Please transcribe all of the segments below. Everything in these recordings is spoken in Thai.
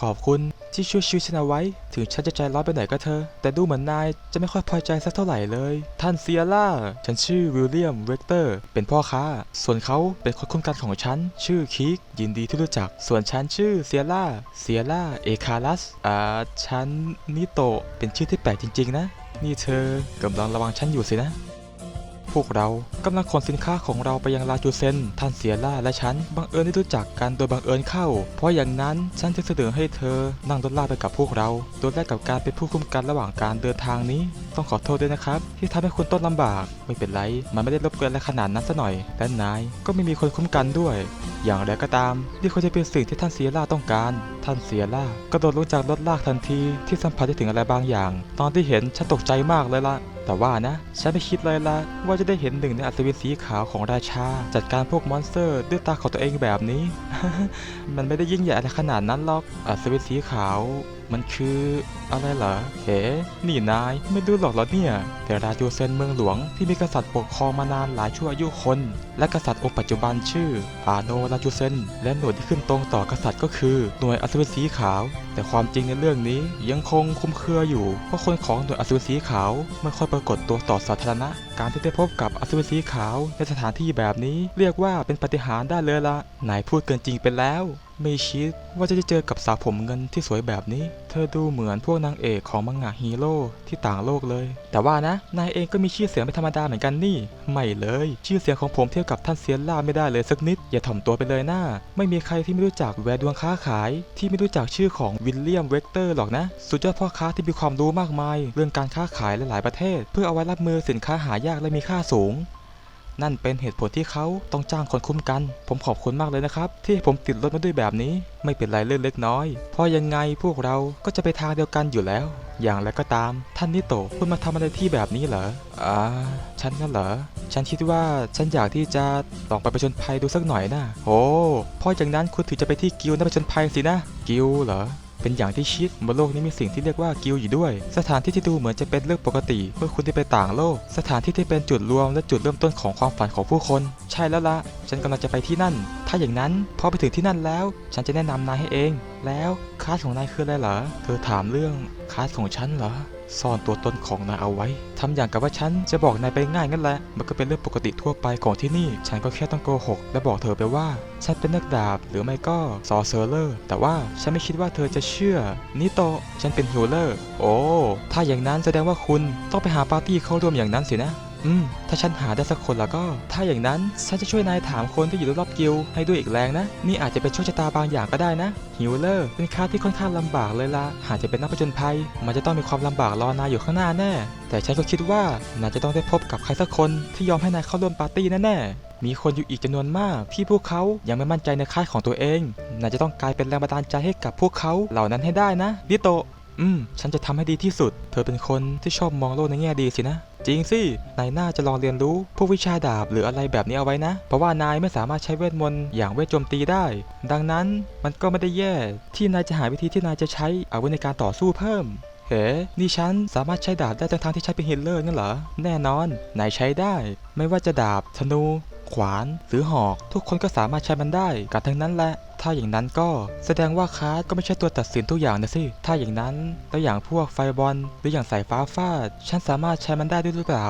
ขอบคุณที่ช่วยชีวิตฉันเอาไว้ ถึงฉันจะใจร้อนไปหน่อยก็เถอะแต่ดูเหมือนนายจะไม่ค่อยพอใจสักเท่าไหร่เลย ท่านเซียร่า ฉันชื่อวิลเลียมเวกเตอร์ เป็นพ่อค้า ส่วนเขาเป็นคนคุ้มกันของฉัน ชื่อคิก ยินดีที่รู้จัก ส่วนฉันชื่อเซียร่า เซียร่า เอคารัส อ่า ฉันนิโต เป็นชื่อที่แปลกจริง ๆ นะ นี่เธอกำลังระวังฉันอยู่สินะ วกเรากำลังขนสินค้าของเราไปยังลาจูเซน ท่านเสียล่าและฉันบังเอิญได้รู้จักกันโดยบังเอิญเข้า เพราะอย่างนั้นฉันจึงเสนอให้เธอนั่งรถลากไปกับพวกเรา โดยแลกกับการเป็นผู้คุ้มกันระหว่างการเดินทางนี้ ต้องขอโทษด้วยนะครับ ที่ทำให้คุณต้องลำบาก ไม่เป็นไร มันไม่ได้รบกวนอะไรขนาดนั้นซะหน่อย และนายก็ไม่มีคนคุ้มกันด้วย อย่างไรก็ตาม นี่ควรจะเป็นสิ่งที่ท่านเสียล่าต้องการ ท่านเสียล่ากระโดดลงจากรถลากทันทีที่สัมผัสได้ถึงอะไรบางอย่าง ตอนที่เห็นฉันตกใจมากเลยล่ะแต่ว่านะ ฉันไม่คิดเลยละว่าจะได้เห็นหนึ่งในอัศวินสีขาวของราชา จัดการพวกมอนสเตอร์ ด้วยตาของตัวเองแบบนี้ มันไม่ได้ยิ่งใหญ่อะไรขนาดนั้นหรอก อัศวินสีขาว มันคืออะไรเหรอเฮ้นี่นายไม่ดูหรอกเหรอเนี่ยแต่ราจูเซนเมืองหลวงที่มีกษัตริย์ปกครองมานานหลายชั่วอายุคน และกษัตริย์องค์ปัจจุบันชื่ออาโนราจูเซนและหน่วยที่ขึ้นตรงต่อกษัตริย์ก็คือหน่วยอัศวินสีขาว แต่ความจริงในเรื่องนี้ยังคงคลุมเครืออยู่ เพราะคนของหน่วยอัศวินสีขาวไม่ค่อยปรากฏตัวต่อสาธารณะ การที่ได้พบกับอัศวินสีขาวในสถานที่แบบนี้ เรียกว่าเป็นปฏิหารได้เลยละนายพูดเกินจริงไปแล้วไม่คิดว่าจะได้เจอกับสาวผมเงินที่สวยแบบนี้ เธอดูเหมือนพวกนางเอกของมังงะฮีโร่ที่ต่างโลกเลย แต่ว่านะนายเองก็มีชื่อเสียงไม่ธรรมดาเหมือนกันนี่ ไม่เลย ชื่อเสียงของผมเทียบกับท่านเซียนล่าไม่ได้เลยสักนิด อย่าถ่อมตัวไปเลยนะไม่มีใครที่ไม่รู้จักแวดวงค้าขาย ที่ไม่รู้จักชื่อของวิลเลียมเวกเตอร์หรอกนะ สุดยอดพ่อค้าที่มีความรู้มากมาย เรื่องการค้าขายหลายๆประเทศ เพื่อเอาไว้รับมือสินค้าหายากและมีค่าสูง นั่นเป็นเหตุผลที่เขาต้องจ้างคนคุ้มกัน ผมขอบคุณมากเลยนะครับ ที่ผมติดรถมาด้วยแบบนี้ ไม่เป็นไรเรื่องเล็กน้อย เพราะยังไงพวกเราก็จะไปทางเดียวกันอยู่แล้ว อย่างไรก็ตาม ท่านนิโตะคุณมาทำอะไรที่แบบนี้เหรออ่าฉันนั่นเหรอ ฉันคิดว่าฉันอยากที่จะลองไปประชนภัยดูสักหน่อยนะโอ้เพราะอย่างนั้นคุณถือจะไปที่กิลด์นักประชนภัยสินะ กิลด์เหรอ เป็นอย่างที่คิดบนโลกนี้มีสิ่งที่เรียกว่ากิลด์อยู่ด้วย สถานที่ที่ดูเหมือนจะเป็นเรื่องปกติ เมื่อคุณได้ไปต่างโลก สถานที่ที่เป็นจุดรวมและจุดเริ่มต้นของความฝันของผู้คน ใช่แล้วละฉันกำลังจะไปที่นั่น ถ้าอย่างนั้นพอไปถึงที่นั่นแล้ว ฉันจะแนะนำนายให้เอง แล้วคลาสของนายคืออะไรเหรอเธอถามเรื่องคลาสของฉันเหรอ ซ่อนตัวตนของนายเอาไว้ทำอย่างกับว่าฉันจะบอกนายไปง่ายงั้นแหละ มันก็เป็นเรื่องปกติทั่วไปของที่นี่ ฉันก็แค่ต้องโกหก และบอกเธอไปว่า ฉันเป็นนักดาบหรือไม่ก็ซอเซอร์เลอร์ แต่ว่าฉันไม่คิดว่าเธอจะเชื่อ นิโตฉันเป็นฮิลเลอร์ โอ้ ถ้าอย่างนั้นแสดงว่าคุณต้องไปหาปาร์ตี้เข้าร่วมอย่างนั้นสินะ อืม ถ้าฉันหาได้สักคนแล้วก็ ถ้าอย่างนั้นฉันจะช่วยนายถามคนที่อยู่รอบๆกิลให้ด้วยอีกแรงนะ นี่อาจจะเป็นโชคชะตาบางอย่างก็ได้นะฮิลเลอร์เป็นค่าที่ค่อนข้างลำบากเลยละหากจะเป็นนักผจญภัย มันจะต้องมีความลำบากรอนายอยู่ข้างหน้าแน่ แต่ฉันก็คิดว่านายจะต้องได้พบกับใครสักคนที่ยอมให้นายเข้าร่วมปาร์ตี้แน่ๆมีคนอยู่อีกจำนวนมาก ที่พวกเขายังไม่มั่นใจในค่ายของตัวเองนายจะต้องกลายเป็นแรงบันดาลใจให้กับพวกเขาเหล่านั้นให้ได้นะนิโต อืม ฉันจะทำให้ดีที่สุด เธอเป็นคนที่ชอบมองโลกในแง่ดีสินะ จริงสินายน่าจะลองเรียนรู้พวกวิชาดาบหรืออะไรแบบนี้เอาไว้นะ เพราะว่านายไม่สามารถใช้เวทมนต์อย่างเวทโจมตีได้ ดังนั้นมันก็ไม่ได้แย่ ที่นายจะหาวิธีที่นายจะใช้อาวุธในการต่อสู้เพิ่มเฮ้นี่ฉันสามารถใช้ดาบได้ทั้งๆที่ใช้เป็นฮีลเลอร์นั่นเหรอ แน่นอน นายใช้ได้ ไม่ว่าจะดาบ ธนู ขวาน หรือหอก ทุกคนก็สามารถใช้มันได้กันทั้งนั้นแหละ ถ้าอย่างนั้นก็แสดงว่าคาร์ดก็ไม่ใช่ตัวตัดสินทุกอย่างนะสิ ถ้าอย่างนั้นแล้วอย่างพวกไฟบอลหรืออย่างสายฟ้าฟาด ฉันสามารถใช้มันได้ด้วยหรือเปล่า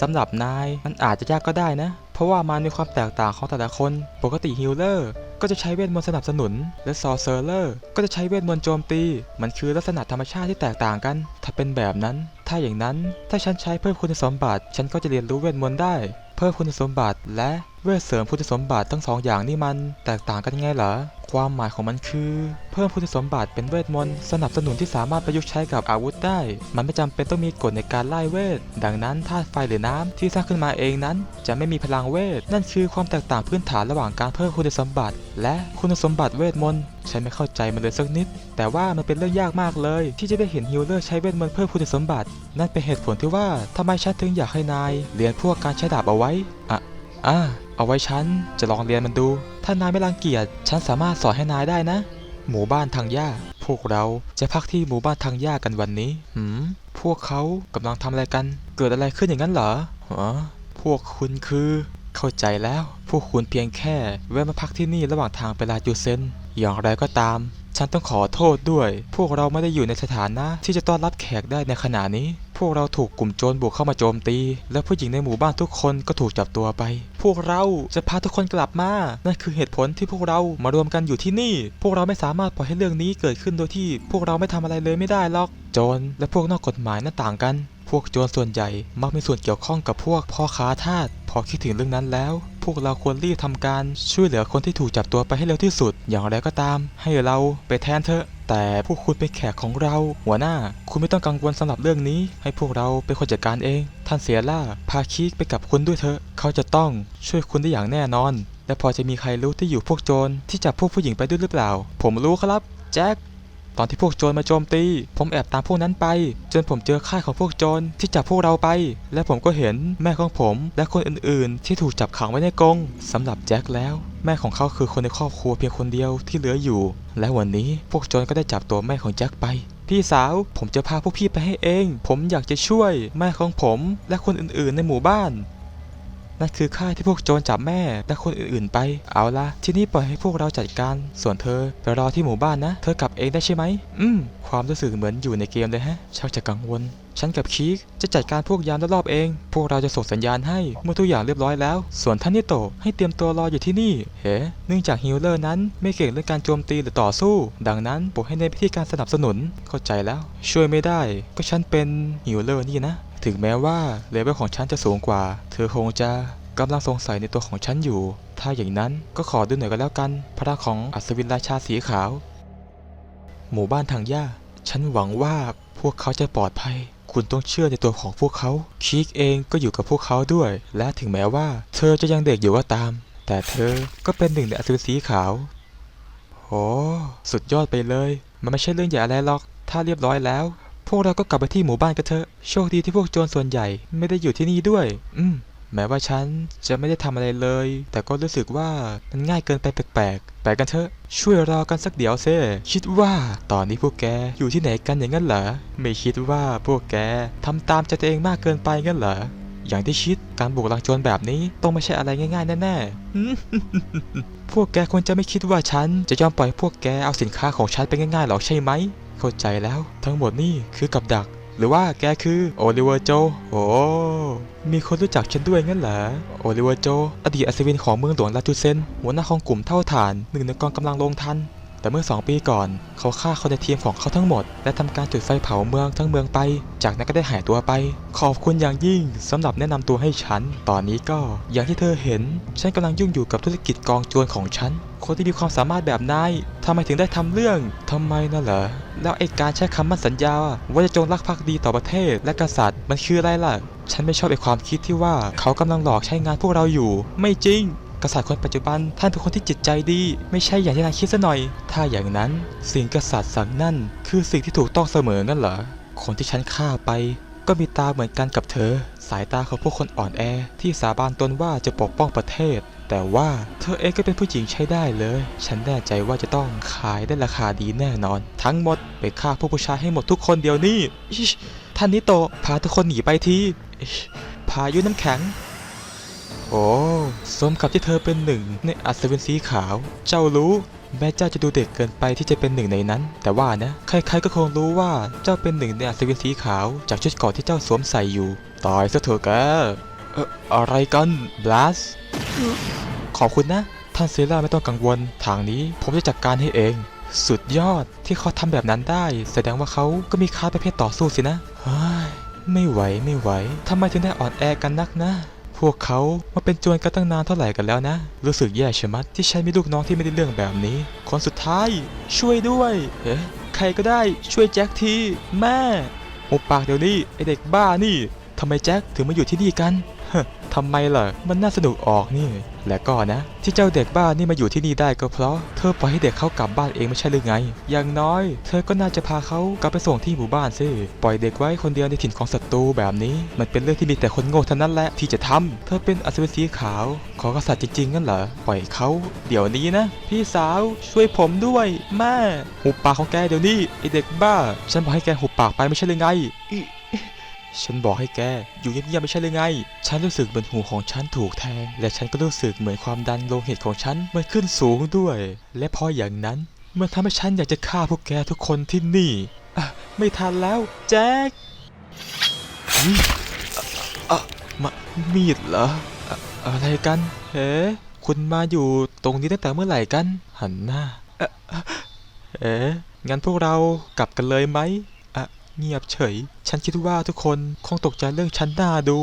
สำหรับนายมันอาจจะยากก็ได้นะ เพราะว่ามันมีความแตกต่างของแต่ละคน ปกติฮิลเลอร์ก็จะใช้เวทมนต์สนับสนุน และซอเซอร์เลอร์ก็จะใช้เวทมนต์โจมตี มันคือลักษณะธรรมชาติที่แตกต่างกัน ถ้าเป็นแบบนั้น ถ้าอย่างนั้นถ้าฉันใช้เพิ่มคุณสมบัติ ฉันก็จะเรียนรู้เวทมนต์ได้ เพิ่มคุณสมบัติและ เวทเสริมคุณสมบัติทั้งสองอย่างนี่มันแตกต่างกันยังไงเหรอ ความหมายของมันคือ เพิ่มคุณสมบัติเป็นเวทมนต์สนับสนุนที่สามารถประยุกต์ใช้กับอาวุธได้ มันไม่จำเป็นต้องมีกฎในการไล่เวท ดังนั้นธาตุไฟหรือน้ำที่สร้างขึ้นมาเองนั้น จะไม่มีพลังเวท นั่นคือความแตกต่างพื้นฐานระหว่างการเพิ่มคุณสมบัติ และคุณสมบัติเวทมนต์ฉันไม่เข้าใจมันเลยสักนิด แต่ว่ามันเป็นเรื่องยากมากเลย ที่จะได้เห็นฮิลเลอร์ใช้เวทมนต์เพิ่มคุณสมบัติ นั่นเป็นเหตุผลที่ว่าทำไมฉันถึงอยากให้นายเรียนพวกการใช้ดาบเอาไว้อะ อะเอาไว้ฉันจะลองเรียนมันดู ถ้านายไม่รังเกียจฉันสามารถสอนให้นายได้นะ หมู่บ้านทางหญ้า พวกเราจะพักที่หมู่บ้านทางหญ้ากันวันนี้หืมพวกเขากำลังทำอะไรกัน เกิดอะไรขึ้นอย่างนั้นเหรอฮะพวกคุณคือ เข้าใจแล้ว พวกคุณเพียงแค่แวะมาพักที่นี่ระหว่างทางไปลาจูเซนอย่างไรก็ตามฉฉันต้องขอโทษด้วย พวกเราไม่ได้อยู่ในสถานะที่จะต้อนรับแขกได้ในขณะนี้ พวกเราถูกกลุ่มโจรบุกเข้ามาโจมตี และผู้หญิงในหมู่บ้านทุกคนก็ถูกจับตัวไป พวกเราจะพาทุกคนกลับมา นั่นคือเหตุผลที่พวกเรามารวมกันอยู่ที่นี่ พวกเราไม่สามารถปล่อยให้เรื่องนี้เกิดขึ้นโดยที่ พวกเราไม่ทำอะไรเลยไม่ได้หรอก โจรและพวกนอกกฎหมายนั้นต่างกัน พวกโจรส่วนใหญ่มักมีส่วนเกี่ยวข้องกับพวกพ่อค้าทาส พอคิดถึงเรื่องนั้นแล้วพวกเราควรรีบทำการช่วยเหลือคนที่ถูกจับตัวไปให้เร็วที่สุด อย่างไรก็ตาม ให้เราไปแทนเถอะ แต่พวกคุณเป็นแขกของเรา หัวหน้า คุณไม่ต้องกังวลสำหรับเรื่องนี้ ให้พวกเราเป็นคนจัดการเอง ท่านเสียล่า พาคิกไปกับคุณด้วยเถอะ เขาจะต้องช่วยคุณได้อย่างแน่นอน และพอจะมีใครรู้ที่อยู่พวกโจรที่จับพวกผู้หญิงไปด้วยหรือเปล่า ผมรู้ครับ แจ็ค ตอนที่พวกโจรมาโจมตี ผมแอบตามพวกนั้นไป จนผมเจอค่ายของพวกโจรที่จับพวกเราไป และผมก็เห็นแม่ของผม และคนอื่นๆ ที่ถูกจับขังไว้ในกรงสำหรับแจ็คแล้ว แม่ของเขาคือคนในครอบครัวเพียงคนเดียวที่เหลืออยู่ และวันนี้พวกโจรก็ได้จับตัวแม่ของแจ็คไปพี่สาว ผมจะพาพวกพี่ไปให้เอง ผมอยากจะช่วย แม่ของผม และคนอื่นๆ ในหมู่บ้าน นั่นคือค่ายที่พวกโจรจับแม่และคนอื่นๆไป เอาละที่นี่ปล่อยให้พวกเราจัดการ ส่วนเธอไปรอที่หมู่บ้านนะ เธอกลับเองได้ใช่ไหม อืม ความรู้สึกเหมือนอยู่ในเกมเลยฮะ ชักจะกังวล ฉันกับคีกจะจัดการพวกยามรอบๆเอง พวกเราจะส่งสัญญาณให้เมื่อทุกอย่างเรียบร้อยแล้ว ส่วนท่านนิโตะให้เตรียมตัวรออยู่ที่นี่ เฮ้เนื่องจากฮิลเลอร์นั้นไม่เก่งเรื่องการโจมตีหรือต่อสู้ ดังนั้นผมให้ในนพิธีการสนับสนุน เข้าใจแล้ว ช่วยไม่ได้ ก็ฉันเป็นฮิลเลอร์นี่นะ ถึงแม้ว่าเลเวลของฉันจะสูงกว่า เธอคงจะกำลังสงสัยในตัวของฉันอยู่ ถ้าอย่างนั้นก็ขอดูหน่อยก็แล้วกัน พระของอัศวินราชาสีขาว หมู่บ้านทางหญ้า ฉันหวังว่าพวกเขาจะปลอดภัย คุณต้องเชื่อในตัวของพวกเขาคีกเองก็อยู่กับพวกเขาด้วย และถึงแม้ว่า เธอจะยังเด็กอยู่ก็ตาม แต่เธอก็เป็นหนึ่งในอัศวินสีขาวโหสุดยอดไปเลย มันไม่ใช่เรื่องใหญ่อะไรหรอก ถ้าเรียบร้อยแล้ว พวกเราก็กลับไปที่หมู่บ้านกันเถอะ โชคดีที่พวกโจรส่วนใหญ่ไม่ได้อยู่ที่นี่ด้วย อืม แม้ว่าฉันจะไม่ได้ทำอะไรเลย แต่ก็รู้สึกว่ามันง่ายเกินไปแปลกๆ ไปกันเถอะ ช่วยรอกันสักเดี๋ยวเซ่คิดว่าตอนนี้พวกแกอยู่ที่ไหนกันอย่างนั้นเหรอ ไม่คิดว่าพวกแกทำตามใจตัวเองมากเกินไปงั้นเหรอ อย่างที่คิด การบุกลังโจรแบบนี้ต้องไม่ใช่อะไรง่ายๆแน่ๆอืมพวกแกควรจะไม่คิดว่าฉันจะยอมปล่อยพวกแกเอาสินค้าของฉันไปง่ายๆหรอกใช่ไหม เข้าใจแล้ว ทั้งหมดนี่คือกับดัก หรือว่าแกคือโอลิเวอร์โจ โอ้มีคนรู้จักฉันด้วยงั้นเหรอ โอลิเวอร์โจ อดีตอัศวินของเมืองหลวงลาจูเซน หัวหน้าของกลุ่มเท่าฐาน หนึ่งในกองกำลังลงทัน แต่เมื่อ 2 ปีก่อน เขาฆ่าคนในทีมของเขาทั้งหมด และทำการจุดไฟเผาเมืองทั้งเมืองไป จากนั้นก็ได้หายตัวไป ขอบคุณอย่างยิ่งสำหรับแนะนำตัวให้ฉัน ตอนนี้ก็อย่างที่เธอเห็น ฉันกำลังยุ่งอยู่กับธุรกิจกองโจรของฉัน คนที่มีความสามารถแบบนายทำไมถึงได้ทำเรื่องทำไมน่ะเหรอ แล้วไอ้การใช้คำมั่นสัญญา ว่าจะจงรักภักดีต่อประเทศและกษัตริย์มันคืออะไรล่ะ ฉันไม่ชอบไอ้ความคิดที่ว่าเขากำลังหลอกใช้งานพวกเราอยู่ ไม่จริง กษัตริย์คนปัจจุบันท่านเป็นคนที่จิตใจดี ไม่ใช่อย่างที่นายคิดซะหน่อย ถ้าอย่างนั้นสิ่งกษัตริย์สั่งนั่น คือสิ่งที่ถูกต้องเสมองั้นเหรอคนที่ฉันฆ่าไป ก็มีตาเหมือนกันกับเธอ สายตาของพวกคนอ่อนแอ ที่สาบานตนว่าจะปกป้องประเทศ แต่ว่าเธอเองก็เป็นผู้หญิงใช้ได้เลย ฉันแน่ใจว่าจะต้องขายได้ราคาดีแน่นอน ทั้งหมดไปฆ่าพวกผู้ชายให้หมดทุกคนเดียวนี้ท่านนิโตะพาทุกคนหนีไปทีพายุน้ำแข็ง โอ้สมกับที่เธอเป็นหนึ่งในอัศวินสีขาว เจ้ารู้แม้เจ้าจะดูเด็กเกินไปที่จะเป็นหนึ่งในนั้น แต่ว่านะ ใครๆก็คงรู้ว่าเจ้าเป็นหนึ่งในอัศวินสีขาว จากชุดเกราะที่เจ้าสวมใส่อยู่ ตายซะเถอะแกเอ่ออะไรกันบลัสขอบคุณนะ ท่านเซล่าไม่ต้องกังวล ทางนี้ผมจะจัดการให้เอง สุดยอดที่เขาทำแบบนั้นได้ แสดงว่าเขาก็มีค่าประเภทต่อสู้สินะไม่ไหวไม่ไหวทำไมถึงได้อ่อนแอกันนักนะ พวกเขามาเป็นโจรกันตั้งนานเท่าไหร่กันแล้วนะ รู้สึกแย่ชะมัดที่ฉันมีลูกน้องที่ไม่ได้เรื่องแบบนี้ คนสุดท้าย ช่วยด้วยเอ๊ะใครก็ได้ช่วยแจ็คทีแม่หุบปากเดี๋ยวนี้ไอเด็กบ้านี่ทำไมแจ็คถึงมาอยู่ที่นี่กันฮะทำไมล่ะ มันน่าสนุกออกนี่ และก็นะ ที่เจ้าเด็กบ้านี่มาอยู่ที่นี่ได้ก็เพราะเธอปล่อยให้เด็กเขากลับบ้านเองไม่ใช่หรือไง อย่างน้อย เธอก็น่าจะพาเขากลับไปส่งที่หมู่บ้านสิปล่อยเด็กไว้คนเดียวในถิ่นของศัตรูแบบนี้ มันเป็นเรื่องที่มีแต่คนโง่เท่านั้นแหละที่จะทำเธอเป็นอัศวินสีขาว ขอกษัตริย์จริงๆงั้นเหรอปล่อยเขาเดี๋ยวนี้นะ พี่สาวช่วยผมด้วยแม่หุบปากของแกเดี๋ยวนี้ไอเด็กบ้า ฉันบอกให้แกหุบปากไปไม่ใช่หรือไงอิ ฉันบอกให้แก อยู่เงียบๆไม่ใช่เลยไง ฉันรู้สึกเหมือนหูของฉันถูกแทง และฉันก็รู้สึกเหมือนความดันโลหิตของฉันมันขึ้นสูงด้วย และเพราะอย่างนั้น มันทำให้ฉันอยากจะฆ่าพวกแกทุกคนที่นี่อะไม่ทันแล้ว แจ็คอะมามีดเหรออะอะไรกัน เฮ้คุณมาอยู่ตรงนี้ตั้งแต่เมื่อไหร่กัน หันหน้าเอ๊ะเอ๊ะงั้นพวกเรากลับกันเลยไหมอะเงียบเฉย ฉันคิดว่าทุกคนคงตกใจเรื่องฉันหน้าดู